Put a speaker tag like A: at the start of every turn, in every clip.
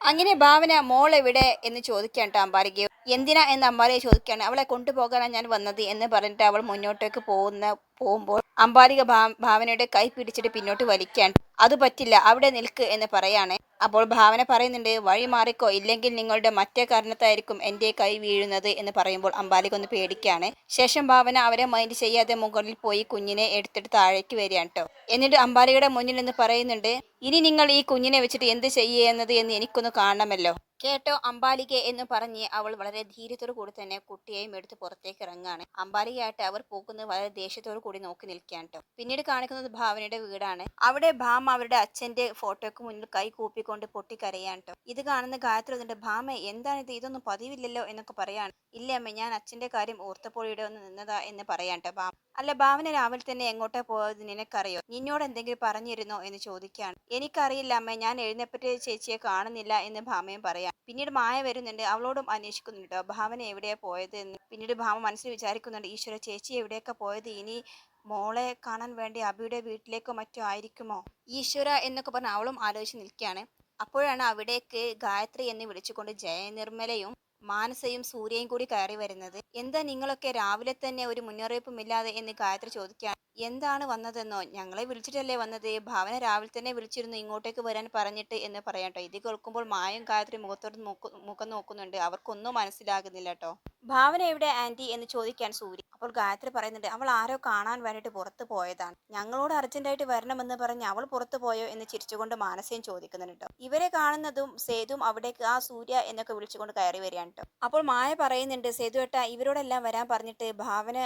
A: അങ്ങനെ ഭാവന മോൾ എവിടെ എന്ന് ചോദിക്കാൻ കേട്ടോ എന്തിനാ? എന്ന് അമ്പാലിക ചോദിക്കുകയാണ് അവളെ കൊണ്ടുപോകാനാണ് ഞാൻ വന്നത് എന്ന് പറഞ്ഞിട്ട് അവൾ മുന്നോട്ടേക്ക് പോകുന്ന പോകുമ്പോൾ അമ്പാലിക ഭാ- ഭാവനയുടെ കൈ പിടിച്ചിട്ട് പിന്നോട്ട് വലിക്കാൻ അത് പറ്റില്ല അവിടെ നിൽക്ക് എന്ന് പറയാണ്. അപ്പോൾ ഭാവന പറയുന്നുണ്ട് വഴി മാറിക്കോ ഇല്ലെങ്കിൽ നിങ്ങളുടെ മറ്റേ കാരണത്തായിരിക്കും എന്റെ കൈ വീഴുന്നത് എന്ന് പറയുമ്പോൾ അമ്പാലിക ഒന്ന് പേടിക്കാണ്. ശേഷം ഭാവന അവരെ മൈൻഡ് ചെയ്യാതെ മുകളിൽ പോയി കുഞ്ഞിനെ എടുത്തിട്ട് താഴേക്ക് വരികയാണ് കേട്ടോ എന്നിട്ട് അമ്പാലികയുടെ മുന്നിൽ നിന്ന് പറയുന്നുണ്ട് ഇനി നിങ്ങൾ ഈ കുഞ്ഞിനെ വെച്ചിട്ട് എന്ത് ചെയ്യുന്നത് എന്ന് എനിക്കൊന്ന് കാണണമല്ലോ. കേട്ടോ അമ്പാലിക എന്ന് പറഞ്ഞ് അവൾ വളരെ ധീരത്തോടു കൂടി തന്നെ കുട്ടിയെയും എടുത്ത് പുറത്തേക്ക് ഇറങ്ങാണ് അമ്പാലികയായിട്ട് അവർ പോകുന്നത് വളരെ ദേഷ്യത്തോടു കൂടി നോക്കി നിൽക്കുകയാണ് കേട്ടോ. പിന്നീട് കാണിക്കുന്നത് ഭാവനയുടെ വീടാണ്. അവിടെ ഭാമ അവരുടെ അച്ഛന്റെ ഫോട്ടോക്ക് മുന്നിൽ കൈ കൂപ്പിക്കൊണ്ട് പൊട്ടിക്കരയാണ് കേട്ടോ. ഇത് കാണുന്ന ഗായത്രി ഭാമ ഇത്? ഇതൊന്നും പതിവില്ലല്ലോ എന്നൊക്കെ പറയാണ്. ഇല്ല അമ്മ ഞാൻ അച്ഛന്റെ കാര്യം ഓർത്തപ്പോഴിയുടെ ഒന്ന് നിന്നതാ എന്ന് പറയാൻ കേട്ടോ ഭാമ. അല്ല ഭാവന രാവിലെ തന്നെ എങ്ങോട്ടാ പോയത് നിനക്കറിയോ? നിന്നോട് എന്തെങ്കിലും പറഞ്ഞിരുന്നോ എന്ന് ചോദിക്കുകയാണ്. എനിക്കറിയില്ല അമ്മ. ഞാൻ എഴുന്നേപ്പറ്റ് ചേച്ചിയെ കാണുന്നില്ല എന്ന് ഭാമയും പറയാം. പിന്നീട് മായ വരുന്നുണ്ട്. അവളോടും അന്വേഷിക്കുന്നുണ്ട് ഭാവന എവിടെയാ പോയത് എന്ന്. പിന്നീട് ഭാമ മനസ്സിൽ വിചാരിക്കുന്നുണ്ട് ഈശ്വര ചേച്ചി എവിടെയൊക്കെ പോയത്? ഇനി മോളെ കാണാൻ വേണ്ടി അബിയുടെ വീട്ടിലേക്കോ മറ്റോ ആയിരിക്കുമോ? ഈശ്വര എന്നൊക്കെ പറഞ്ഞ് അവളും ആലോചിച്ച് നിൽക്കുകയാണ്. അപ്പോഴാണ് അവിടേക്ക് ഗായത്രി എന്ന് വിളിച്ചുകൊണ്ട് ജയനിർമ്മലയും മാനസയും സൂര്യയും കൂടി കയറി വരുന്നത്. എന്താ നിങ്ങളൊക്കെ രാവിലെ തന്നെ ഒരു മുന്നറിയിപ്പുമില്ലാതെ എന്ന് ഗായത്രി ചോദിക്കാൻ എന്താണ് വന്നതെന്നോ? ഞങ്ങളെ വിളിച്ചിട്ടല്ലേ വന്നത്? ഭാവന രാവിലെ തന്നെ വിളിച്ചിരുന്നു ഇങ്ങോട്ടേക്ക് വരാൻ പറഞ്ഞിട്ട് എന്ന് പറയാം കേട്ടോ ഇത് കേൾക്കുമ്പോൾ മായും ഗായത്രി മുഖത്തോട് മുഖം നോക്കുന്നുണ്ട്. അവർക്കൊന്നും മനസ്സിലാകുന്നില്ല കേട്ടോ ഭാവന എവിടെ ആന്റി എന്ന് ചോദിക്കാൻ സൂര്യ. അപ്പോൾ ഗായത്രി പറയുന്നുണ്ട് അവൾ ആരോ കാണാൻ വേണ്ടിയിട്ട് പുറത്തു പോയതാണ്. ഞങ്ങളോട് അർജന്റായിട്ട് വരണമെന്ന് പറഞ്ഞ് അവൾ പുറത്തു പോയോ എന്ന് ചിരിച്ചുകൊണ്ട് മാനസയും ചോദിക്കുന്നുണ്ട് ഇവരെ കാണുന്നതും സേതും അവിടേക്ക് ആ സൂര്യ എന്നൊക്കെ വിളിച്ചുകൊണ്ട് കയറി വരികയാണ് കേട്ടോ അപ്പോൾ മായ പറയുന്നുണ്ട് സേതു ഏട്ട ഇവരോടെല്ലാം വരാൻ പറഞ്ഞിട്ട് ഭാവന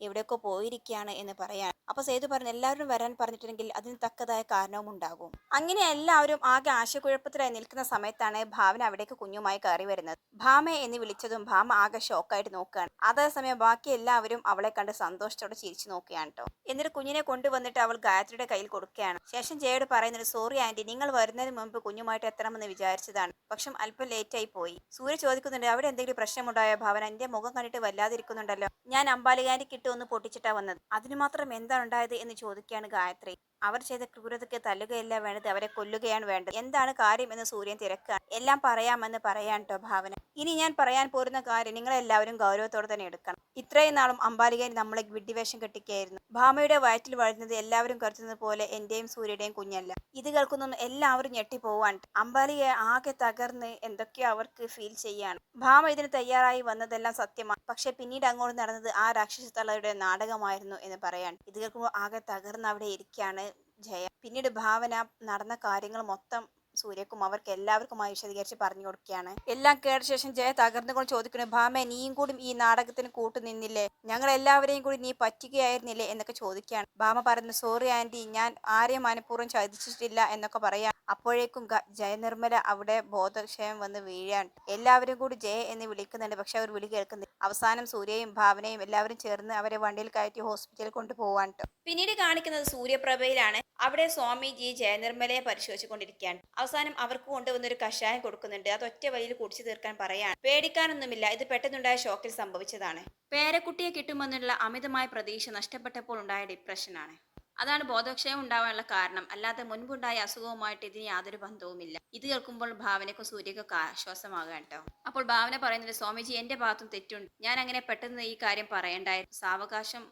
A: എവിടെയൊക്കെ പോയിരിക്കുകയാണ് എന്ന് പറയാണ്. അപ്പൊ സേതു പറഞ്ഞു എല്ലാവരും വരാൻ പറഞ്ഞിട്ടുണ്ടെങ്കിൽ അതിന് തക്കതായ കാരണവും ഉണ്ടാകും. അങ്ങനെ എല്ലാവരും ആകെ ആശയക്കുഴപ്പത്തിലായി നിൽക്കുന്ന സമയത്താണ് ഭാവന അവിടേക്ക് കുഞ്ഞുമായി കയറി വരുന്നത്. ഭാമ എന്ന് വിളിച്ചതും ഭാമ ആകെ ഷോക്കായിട്ട് നോക്കുകയാണ്. അതേസമയം ബാക്കി എല്ലാവരും അവളെ കണ്ട് സന്തോഷത്തോടെ ചിരിച്ചു നോക്കുകയാണ് കേട്ടോ എന്നിട്ട് കുഞ്ഞിനെ കൊണ്ടുവന്നിട്ട് അവൾ ഗായത്രിയുടെ കയ്യിൽ കൊടുക്കുകയാണ്. ശേഷം ജയോട് പറയുന്നത് സോറി ആന്റി നിങ്ങൾ വരുന്നതിന് മുമ്പ് കുഞ്ഞുമായിട്ട് എത്തണമെന്ന് വിചാരിച്ചതാണ്. പക്ഷെ അല്പം ലേറ്റ് ആയി പോയി. സൂര്യ ചോദിക്കുന്നുണ്ട് അവിടെ എന്തെങ്കിലും പ്രശ്നമുണ്ടായോ ഭാവന? എന്റെ മുഖം കണ്ടിട്ട് വല്ലാതിരിക്കുന്നുണ്ടല്ലോ. ഞാൻ അമ്പാലികാരി കിട്ടുമെന്ന് പൊട്ടിച്ചിട്ടാ വന്നത്. അതിന് മാത്രം എന്താണ് ഉണ്ടായത് എന്ന് ചോദിക്കുകയാണ് ഗായത്രി. അവർ ചെയ്ത ക്രൂരതയ്ക്ക് തല്ലുകയല്ല വേണ്ടത് അവരെ കൊല്ലുകയാണ് വേണ്ടത്. എന്താണ് കാര്യം എന്ന് സൂര്യൻ തിരക്കാണ്. എല്ലാം പറയാമെന്ന് പറയാൻ കേട്ടോ ഭാവന. ഇനി ഞാൻ പറയാൻ പോരുന്ന കാര്യം നിങ്ങളെല്ലാവരും ഗൗരവത്തോടെ തന്നെ എടുക്കണം. ഇത്രയും നാളും അമ്പാലികയിൽ നമ്മളെ വിഡ്ഢിവേഷം കെട്ടിക്കായിരുന്നു. ഭാമയുടെ വയറ്റിൽ വഴുന്നത് എല്ലാവരും കരുതുന്നത് പോലെ എന്റെയും സൂര്യയുടെയും കുഞ്ഞല്ല. ഇത് കേൾക്കുന്ന എല്ലാവരും ഞെട്ടിപ്പോവാൻ അമ്പാലികയെ ആകെ തകർന്ന് എന്തൊക്കെയോ അവർക്ക് ഫീൽ ചെയ്യാണ്. ഭാമ ഇതിന് തയ്യാറായി വന്നതെല്ലാം സത്യമാണ്. പക്ഷെ പിന്നീട് അങ്ങോട്ട് നടന്നത് ആ രാക്ഷസ തള്ളയുടെ നാടകമായിരുന്നു എന്ന് പറയാൻ. ഇത് കേൾക്കുമ്പോൾ ആകെ തകർന്ന് അവിടെ ഇരിക്കുകയാണ് ജയ. പിന്നീട് ഭാവന നടന്ന കാര്യങ്ങൾ മൊത്തം സൂര്യക്കും അവർക്ക് എല്ലാവർക്കുമായി വിശദീകരിച്ച് പറഞ്ഞു കൊടുക്കുകയാണ്. എല്ലാം കേട്ട ശേഷം ജയ തകർന്നുകൊണ്ട് ചോദിക്കുന്നു ഭാമ നീയും കൂടി ഈ നാടകത്തിന് കൂട്ടുനിന്നില്ലേ ഞങ്ങൾ എല്ലാവരെയും കൂടി നീ പറ്റിക്കുകയായിരുന്നില്ലേ? എന്നൊക്കെ ചോദിക്കുകയാണ്. ഭാമ പറയുന്നു സോറി ആന്റി ഞാൻ ആരെയും മനഃപൂർവം ചതിച്ചിട്ടില്ല എന്നൊക്കെ പറയാം അപ്പോഴേക്കും ജയനിർമ്മല അവിടെ ബോധക്ഷയം വന്ന് വീഴാൻ എല്ലാവരും കൂടി ജയ എന്ന് വിളിക്കുന്നുണ്ട്. പക്ഷെ അവർ വിളി കേൾക്കുന്നില്ല. അവസാനം സൂര്യയും ഭാവനയും എല്ലാവരും ചേർന്ന് അവരെ വണ്ടിയിൽ കയറ്റി ഹോസ്പിറ്റലിൽ കൊണ്ടുപോവാൻ പിന്നീട് കാണിക്കുന്നത് സൂര്യപ്രഭയിലാണ്. അവിടെ സ്വാമിജി ജയനിർമ്മലയെ പരിശോധിച്ചുകൊണ്ടിരിക്കുകയാണ്. അവസാനം അവർക്ക് കൊണ്ടുവന്ന ഒരു കഷായം കൊടുക്കുന്നുണ്ട്. അത് ഒറ്റ വലിയിൽ കുടിച്ചു തീർക്കാൻ പറയാണ്. പേടിക്കാനൊന്നുമില്ല. ഇത് പെട്ടെന്നുണ്ടായ ഷോക്കിൽ സംഭവിച്ചതാണ്. പേരക്കുട്ടിയെ കിട്ടുമെന്നുള്ള അമിതമായ പ്രതീക്ഷ നഷ്ടപ്പെട്ടപ്പോൾ ഉണ്ടായ ഡിപ്രഷനാണ് അതാണ് ബോധക്ഷയം ഉണ്ടാവാനുള്ള കാരണം. അല്ലാതെ മുൻപുണ്ടായ അസുഖവുമായിട്ട് ഇതിന് യാതൊരു ബന്ധവുമില്ല. ഇത് കേൾക്കുമ്പോൾ ഭാവനയ്ക്ക് സൂര്യക്ക് ആശ്വാസമാകാൻ കേട്ടോ. അപ്പോൾ ഭാവന പറയുന്നത് സ്വാമിജി എന്റെ ഭാഗത്തും തെറ്റുണ്ട്. ഞാൻ അങ്ങനെ പെട്ടെന്ന് ഈ കാര്യം പറയണ്ടായിരുന്നു. സാവകാശം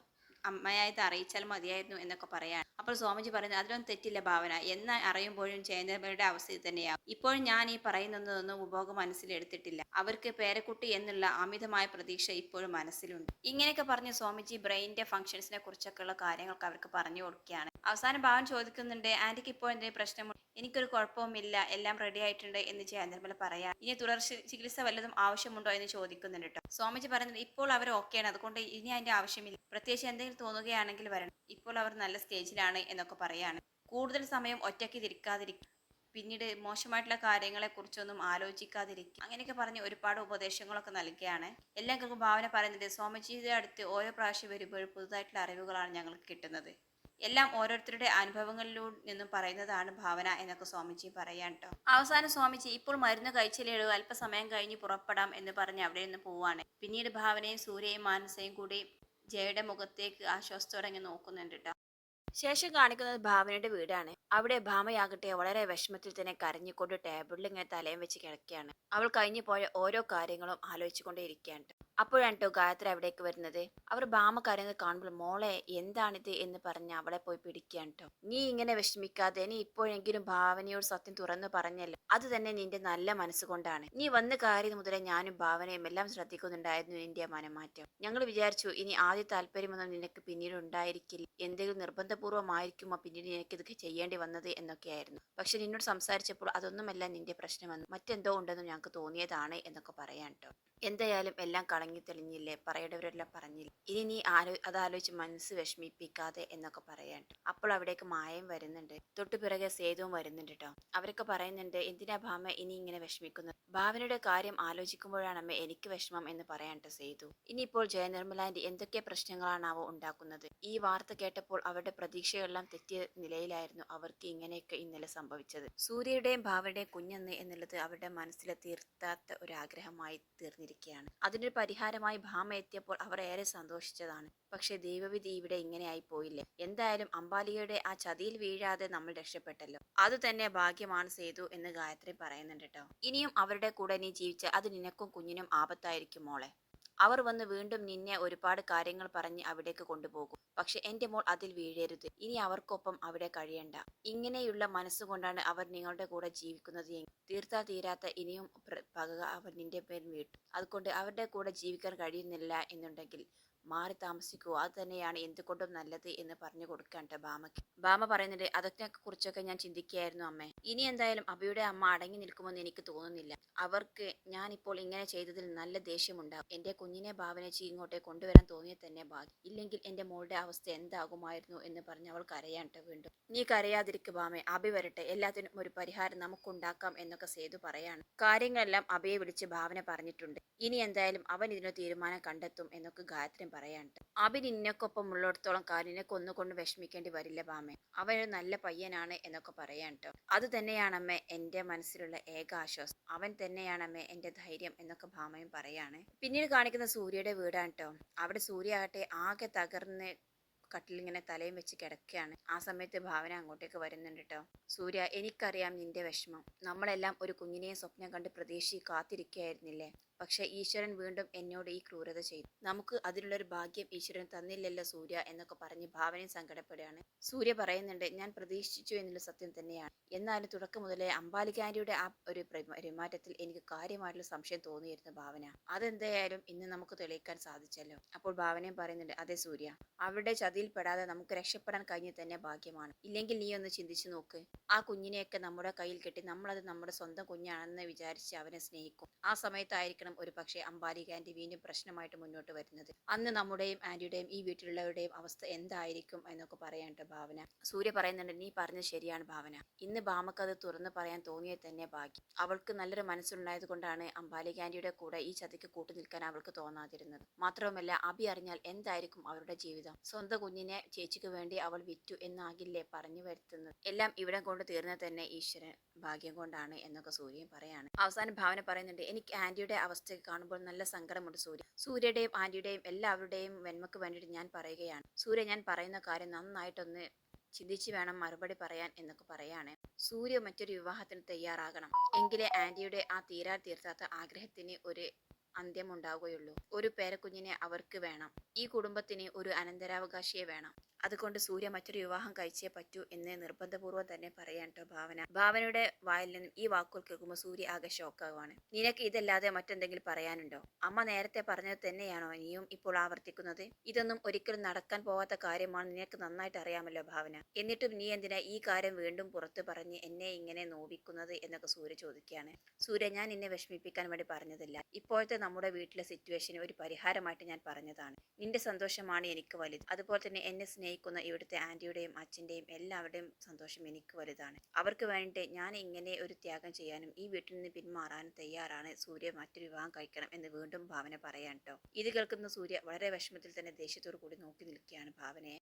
A: അമ്മയായത് അറിയിച്ചാൽ മതിയായിരുന്നു എന്നൊക്കെ പറയാൻ അപ്പോൾ സ്വാമിജി പറയുന്നത് അതിലൊന്നും തെറ്റില്ല ഭാവന. എന്ന് അറിയുമ്പോഴും ചേന്ദ്രമയുടെ അവസ്ഥ തന്നെയാവും. ഇപ്പോഴും ഞാൻ ഈ പറയുന്നതൊന്നും ഉപഭോഗം മനസ്സിലെടുത്തിട്ടില്ല അവർക്ക് പേരക്കുട്ടി എന്നുള്ള അമിതമായ പ്രതീക്ഷ ഇപ്പോഴും മനസ്സിലുണ്ട്. ഇങ്ങനെയൊക്കെ പറഞ്ഞ് സ്വാമിജി ബ്രെയിനിന്റെ ഫംഗ്ഷൻസിനെ കുറിച്ചൊക്കെയുള്ള കാര്യങ്ങളൊക്കെ അവർക്ക് പറഞ്ഞു കൊടുക്കുകയാണ്. അവസാനം ഭാവൻ ചോദിക്കുന്നുണ്ട് ആന്റിക്ക് ഇപ്പോൾ എന്തെങ്കിലും പ്രശ്നമുണ്ട്? എനിക്കൊരു കുഴപ്പവുമില്ല എല്ലാം റെഡി ആയിട്ടുണ്ട് എന്ന് ജയന്തർമ്മല പറയാം. ഇനി തുടർ ചികിത്സ വല്ലതും ആവശ്യമുണ്ടോ എന്ന് ചോദിക്കുന്നുണ്ട് കേട്ടോ സ്വാമിജി പറയുന്നത് ഇപ്പോൾ അവർ ഓക്കെയാണ് അതുകൊണ്ട് ഇനി അതിന്റെ ആവശ്യമില്ല. പ്രത്യേകിച്ച് എന്തെങ്കിലും തോന്നുകയാണെങ്കിൽ വരണം. ഇപ്പോൾ അവർ നല്ല സ്റ്റേജിലാണ് എന്നൊക്കെ പറയാണ്. കൂടുതൽ സമയം ഒറ്റയ്ക്ക് തിരിക്കാതിരിക്കും പിന്നീട് മോശമായിട്ടുള്ള കാര്യങ്ങളെ കുറിച്ചൊന്നും ആലോചിക്കാതിരിക്കുക അങ്ങനെയൊക്കെ പറഞ്ഞ് ഒരുപാട് ഉപദേശങ്ങളൊക്കെ നൽകുകയാണ്. എല്ലാം ഭാവന പറയുന്നത് സ്വാമിജിയുടെ അടുത്ത് ഓരോ പ്രാവശ്യം വരുമ്പോഴും പുതുതായിട്ടുള്ള അറിവുകളാണ് ഞങ്ങൾക്ക് കിട്ടുന്നത്. എല്ലാം ഓരോരുത്തരുടെ അനുഭവങ്ങളിലൂടെ നിന്നും പറയുന്നതാണ് ഭാവന എന്നൊക്കെ സ്വാമിജി പറയാൻ കേട്ടോ അവസാനം സ്വാമിജി ഇപ്പോൾ മരുന്ന് കഴിച്ചില്ലേടൂ അല്പസമയം കഴിഞ്ഞ് പുറപ്പെടാം എന്ന് പറഞ്ഞ് അവിടെ നിന്ന് പോവാണ്. പിന്നീട് ഭാവനയും സൂര്യയും മാനസയും കൂടി ജയയുടെ മുഖത്തേക്ക് ആശ്വാസത്തോടെ ഇങ്ങനെ നോക്കുന്നുണ്ട് കേട്ടോ ശേഷം കാണിക്കുന്നത് ഭാവനയുടെ വീടാണ്. അവിടെ ഭാമയാകട്ടെ വളരെ വിഷമത്തിൽ തന്നെ കരഞ്ഞുകൊണ്ട് ടേബിളിൽ ഇങ്ങനെ തലയും വെച്ച് കിടക്കുകയാണ്. അവൾ കഴിഞ്ഞു പോയ ഓരോ കാര്യങ്ങളും ആലോചിച്ചുകൊണ്ടേയിരിക്കുകയാണ് ട്ടോ. അപ്പോഴാണ് കേട്ടോ ഗായത്രി അവിടേക്ക് വരുന്നത്. അവർ ഭാമ കരയുന്നത് കാണുമ്പോൾ മോളെ എന്താണിത് എന്ന് പറഞ്ഞ് അവളെ പോയി പിടിക്കുകയാണ് കേട്ടോ നീ ഇങ്ങനെ വിഷമിക്കാതെ നീ ഇപ്പോഴെങ്കിലും ഭാവനയോട് സത്യം തുറന്നു പറഞ്ഞല്ലോ. അത് തന്നെ നിന്റെ നല്ല മനസ്സുകൊണ്ടാണ് നീ വന്ന് കയറിയത് മുതലേ ഞാനും ഭാവനയും എല്ലാം ശ്രദ്ധിക്കുന്നുണ്ടായിരുന്നു നിന്റെ മനമാറ്റം. ഞങ്ങൾ വിചാരിച്ചു ഇനി ആദ്യ താല്പര്യമൊന്നും നിനക്ക് പിന്നീട് ഉണ്ടായിരിക്കില്ല. എന്തെങ്കിലും നിർബന്ധപൂർവമായിരിക്കുമോ പിന്നീട് നിനക്ക് ഇതൊക്കെ ചെയ്യേണ്ടി വന്നത് എന്നൊക്കെയായിരുന്നു. പക്ഷെ നിന്നോട് സംസാരിച്ചപ്പോൾ അതൊന്നുമല്ല നിന്റെ പ്രശ്നമെന്ന് മറ്റെന്തോ ഉണ്ടെന്ന് ഞങ്ങൾക്ക് തോന്നിയതാണ് എന്നൊക്കെ പറയാൻ കേട്ടോ എന്തായാലും എല്ലാം കളങ്ങി തെളിഞ്ഞില്ലേ? പറയേണ്ടവരെല്ലാം പറഞ്ഞില്ല? ഇനി നീ ആലോ അതാലോചിച്ച് മനസ്സ് വിഷമിപ്പിക്കാതെ എന്നൊക്കെ പറയാൻ അപ്പോൾ അവിടേക്ക് മായം വരുന്നുണ്ട്. തൊട്ടു പിറകെ സേതുവും വരുന്നുണ്ട് കേട്ടോ അവരൊക്കെ പറയുന്നുണ്ട് എന്തിനാ ഭാമ ഇനി ഇങ്ങനെ വിഷമിക്കുന്നത്? ഭാവനയുടെ കാര്യം ആലോചിക്കുമ്പോഴാണ് അമ്മ എനിക്ക് വിഷമം എന്ന് പറയാൻ ട്ടോ സേതു. ഇനിയിപ്പോൾ ജയനിർമ്മലാന്റെ എന്തൊക്കെ പ്രശ്നങ്ങളാണാവോ ഉണ്ടാക്കുന്നത്? ഈ വാർത്ത കേട്ടപ്പോൾ അവരുടെ പ്രതീക്ഷയെല്ലാം തെറ്റിയ നിലയിലായിരുന്നു അവർക്ക് ഇങ്ങനെയൊക്കെ ഇന്നലെ സംഭവിച്ചത്. സൂര്യയുടെയും ഭാവനയുടെയും കുഞ്ഞെന്ന് എന്നുള്ളത് അവരുടെ മനസ്സിലെ തീർത്താത്ത ഒരു ആഗ്രഹമായി തീർന്നിരിക്കുകയാണ്. അതിനൊരു പരിഹാരമായി ഭാമ എത്തിയപ്പോൾ അവർ ഏറെ സന്തോഷിച്ചതാണ്. പക്ഷെ ദൈവവിധി ഇവിടെ ഇങ്ങനെയായി പോയില്ലേ എന്തായാലും അംബാലികയുടെ ആ ചതിയിൽ വീഴാതെ നമ്മൾ രക്ഷപ്പെട്ടല്ലോ. അത് തന്നെ ഭാഗ്യമാണ് സേതു എന്ന് ഗായത്രി പറയുന്നുണ്ട് കേട്ടോ. ഇനിയും അവരുടെ കൂടെ നീ ജീവിച്ച അത് നിനക്കും കുഞ്ഞിനും ആപത്തായിരിക്കും മോളെ. അവർ വന്ന് വീണ്ടും നിന്നെ ഒരുപാട് കാര്യങ്ങൾ പറഞ്ഞ് അവിടേക്ക് കൊണ്ടുപോകും. പക്ഷെ എന്റെ മോൾ അതിൽ വീഴരുത്. ഇനി അവർക്കൊപ്പം അവിടെ കഴിയണ്ട. ഇങ്ങനെയുള്ള മനസ്സുകൊണ്ടാണ് അവർ നിങ്ങളുടെ കൂടെ ജീവിക്കുന്നത് തീർത്താ തീരാത്ത ഇനിയും പക അവർ നിന്റെ പേരിൽ വീട്ടും. അതുകൊണ്ട് അവരുടെ കൂടെ ജീവിക്കാൻ കഴിയുന്നില്ല എന്നുണ്ടെങ്കിൽ മാറി താമസിക്കൂ. അത് തന്നെയാണ് എന്തുകൊണ്ടും നല്ലത് എന്ന് പറഞ്ഞു കൊടുക്കാൻ ട്ടോ ബാമയ്ക്ക് ബാമ പറയുന്നുണ്ട് അതൊക്കെ കുറിച്ചൊക്കെ ഞാൻ ചിന്തിക്കുകയായിരുന്നു അമ്മേ. ഇനി എന്തായാലും അബിയുടെ അമ്മ അടങ്ങി നിൽക്കുമെന്ന് എനിക്ക് തോന്നുന്നില്ല. അവർക്ക് ഞാനിപ്പോൾ ഇങ്ങനെ ചെയ്തതിൽ നല്ല ദേഷ്യമുണ്ടാകും എന്റെ കുഞ്ഞിനെ ഭാവനച്ച് ഇങ്ങോട്ടേ കൊണ്ടുവരാൻ തോന്നിയ തന്നെ ഭാഗ്യം. ഇല്ലെങ്കിൽ എന്റെ മോളുടെ അവസ്ഥ എന്താകുമായിരുന്നു എന്ന് പറഞ്ഞ് അവൾ കരയാൻ വീണ്ടും. നീ കരയാതിരിക്ക ഭാമെ. അബി വരട്ടെ. എല്ലാത്തിനും ഒരു പരിഹാരം നമുക്കുണ്ടാക്കാം എന്നൊക്കെ സേതു പറയാണ്. കാര്യങ്ങളെല്ലാം അബിയെ വിളിച്ച് ഭാവന പറഞ്ഞിട്ടുണ്ട്. ഇനി എന്തായാലും അവൻ ഇതിനൊരു തീരുമാനം കണ്ടെത്തും എന്നൊക്കെ ഗായത്രി പറയാനുണ്ട് അബി നിന്നക്കൊപ്പം ഉള്ളിടത്തോളം കാര്യം കൊന്നുകൊണ്ട് വിഷമിക്കേണ്ടി വരില്ല ബാമേ അവനൊരു നല്ല പയ്യനാണ് എന്നൊക്കെ പറയാൻ അത് തന്നെയാണമ്മേ എന്റെ മനസ്സിലുള്ള ഏക ആശ്വാസം അവൻ തന്നെയാണമ്മേ എന്റെ ധൈര്യം എന്നൊക്കെ ഭാമയും പറയാണ്. പിന്നീട് കാണിക്കുന്ന സൂര്യയുടെ വീടാണ് കേട്ടോ അവിടെ സൂര്യ ആകട്ടെ ആകെ തകർന്ന് കട്ടിലിങ്ങനെ തലയും വെച്ച് കിടക്കുകയാണ്. ആ സമയത്ത് ഭാവന അങ്ങോട്ടേക്ക് വരുന്നുണ്ട് കേട്ടോ സൂര്യ എനിക്കറിയാം നിന്റെ വിഷമം. നമ്മളെല്ലാം ഒരു കുഞ്ഞിനെയും സ്വപ്നം കണ്ട് പ്രതീക്ഷി കാത്തിരിക്കുകയായിരുന്നില്ലേ? പക്ഷെ ഈശ്വരൻ വീണ്ടും എന്നോട് ഈ ക്രൂരത ചെയ്തു. നമുക്ക് അതിനുള്ളൊരു ഭാഗ്യം ഈശ്വരൻ തന്നില്ലല്ലോ സൂര്യ എന്നൊക്കെ പറഞ്ഞ് ഭാവനയും സങ്കടപ്പെടുകയാണ്. സൂര്യ പറയുന്നുണ്ട് ഞാൻ പ്രതീക്ഷിച്ചു എന്നുള്ള സത്യം തന്നെയാണ്. എന്നാലും തുടക്കം മുതലേ അമ്പാലികാരിയുടെ ആ ഒരു പെരുമാ- പെരുമാറ്റത്തിൽ എനിക്ക് കാര്യമായിട്ടുള്ള സംശയം തോന്നിയിരുന്നു ഭാവന. അതെന്തായാലും ഇന്ന് നമുക്ക് തെളിയിക്കാൻ സാധിച്ചല്ലോ. അപ്പോൾ ഭാവനയും പറയുന്നുണ്ട് അതെ സൂര്യ അവരുടെ ചതിയിൽപ്പെടാതെ നമുക്ക് രക്ഷപ്പെടാൻ കഴിഞ്ഞ തന്നെ ഭാഗ്യമാണ്. ഇല്ലെങ്കിൽ നീ ഒന്ന് ചിന്തിച്ചു നോക്ക്. ആ കുഞ്ഞിനെയൊക്കെ നമ്മുടെ കയ്യിൽ കെട്ടി നമ്മളത് നമ്മുടെ സ്വന്തം കുഞ്ഞാണെന്ന് വിചാരിച്ച് അവനെ സ്നേഹിക്കും. ആ സമയത്തായിരിക്കണം ഒരു പക്ഷേ അംബാലിക ആന്റി വീണ്ടും പ്രശ്നമായിട്ട് മുന്നോട്ട് വരുന്നത്. അന്ന് നമ്മുടെയും ആന്റിയുടെയും ഈ വീട്ടിലുള്ളവരുടെയും അവസ്ഥ എന്തായിരിക്കും എന്നൊക്കെ പറയാനുണ്ട് ഭാവന. സൂര്യ പറയുന്നുണ്ട് നീ പറഞ്ഞത് ശരിയാണ് ഭാവന. ഇന്ന് ഭാമക്ക് അത് തുറന്നു പറയാൻ തോന്നിയത് തന്നെ ഭാഗ്യം. അവൾക്ക് നല്ലൊരു മനസ്സുണ്ടായത് കൊണ്ടാണ് അംബാലിക ആന്റിയുടെ കൂടെ ഈ ചതിക്ക് കൂട്ടു നിൽക്കാൻ അവൾക്ക് തോന്നാതിരുന്നത്. മാത്രവുമല്ല അബി അറിഞ്ഞാൽ എന്തായിരിക്കും അവരുടെ ജീവിതം? സ്വന്തം കുഞ്ഞിനെ ചേച്ചിക്ക് വേണ്ടി അവൾ വിറ്റു എന്നാകില്ലേ പറഞ്ഞു വരുത്തുന്നത്? എല്ലാം ഇവിടെ കൊണ്ട് തീർന്നത് തന്നെ ഈശ്വരൻ ഭാഗ്യം കൊണ്ടാണ് എന്നൊക്കെ സൂര്യൻ പറയാണ്. അവസാനം ഭാവന പറയുന്നുണ്ട് എനിക്ക് ആന്റിയുടെ അവസ്ഥ കാണുമ്പോൾ നല്ല സങ്കടമുണ്ട് സൂര്യ. സൂര്യയുടെയും ആന്റിയുടെയും എല്ലാവരുടെയും വെന്മക്ക് വേണ്ടിയിട്ട് ഞാൻ പറയുകയാണ്. സൂര്യ ഞാൻ പറയുന്ന കാര്യം നന്നായിട്ടൊന്ന് ചിന്തിച്ച് വേണം മറുപടി പറയാൻ എന്നൊക്കെ പറയാണ്. സൂര്യ മറ്റൊരു വിവാഹത്തിന് തയ്യാറാകണം. എങ്കിലേ ആന്റിയുടെ ആ തീരാ തീർത്താത്ത ആഗ്രഹത്തിന് ഒരു അന്ത്യമുണ്ടാവുകയുള്ളൂ. ഒരു പേരക്കുഞ്ഞിനെ അവർക്ക് വേണം. ഈ കുടുംബത്തിന് ഒരു അനന്തരാവകാശിയെ വേണം. അതുകൊണ്ട് സൂര്യ മറ്റൊരു വിവാഹം കഴിച്ചേ പറ്റൂ എന്ന് നിർബന്ധപൂർവം തന്നെ പറയാൻ കേട്ടോ ഭാവന. ഭാവനയുടെ വായിൽ നിന്ന് ഈ വാക്കുകൾ കേൾക്കുമ്പോൾ സൂര്യ ആകെ ഷോക്കാവുകയാണ് നിനക്ക് ഇതല്ലാതെ മറ്റെന്തെങ്കിലും പറയാനുണ്ടോ? അമ്മ നേരത്തെ പറഞ്ഞത് തന്നെയാണോ നീയും ഇപ്പോൾ ആവർത്തിക്കുന്നത്? ഇതൊന്നും ഒരിക്കലും നടക്കാൻ പോവാത്ത കാര്യമാണ് നിനക്ക് നന്നായിട്ട് അറിയാമല്ലോ ഭാവന. എന്നിട്ടും നീ എന്തിനാ ഈ കാര്യം വീണ്ടും പുറത്തു പറഞ്ഞ് എന്നെ ഇങ്ങനെ നോവിക്കുന്നത് എന്നൊക്കെ സൂര്യ ചോദിക്കുകയാണ്. സൂര്യ ഞാൻ നിന്നെ വിഷമിപ്പിക്കാൻ വേണ്ടി പറഞ്ഞതല്ല. ഇപ്പോഴത്തെ നമ്മുടെ വീട്ടിലെ സിറ്റുവേഷന് ഒരു പരിഹാരമായിട്ട് ഞാൻ പറഞ്ഞതാണ്. നിന്റെ സന്തോഷമാണ് എനിക്ക് വലുത്. അതുപോലെ തന്നെ എന്നെ സ്നേഹിക്കുന്ന ഇവിടുത്തെ ആന്റിയുടെയും അച്ഛന്റെയും എല്ലാവരുടെയും സന്തോഷം എനിക്ക് വലുതാണ്. അവർക്ക് വേണ്ടി ഞാൻ ഇങ്ങനെ ഒരു ത്യാഗം ചെയ്യാനും ഈ വീട്ടിൽ നിന്ന് പിന്മാറാനും തയ്യാറാണ് സൂര്യ മറ്റൊരു വിവാഹം കഴിക്കണം എന്ന് വീണ്ടും ഭാവന പറയാൻ കേട്ടോ ഇത് കേൾക്കുന്ന സൂര്യ വളരെ വിഷമത്തിൽ തന്നെ ദേഷ്യത്തോടു കൂടി നോക്കി നിൽക്കുകയാണ് ഭാവനയെ.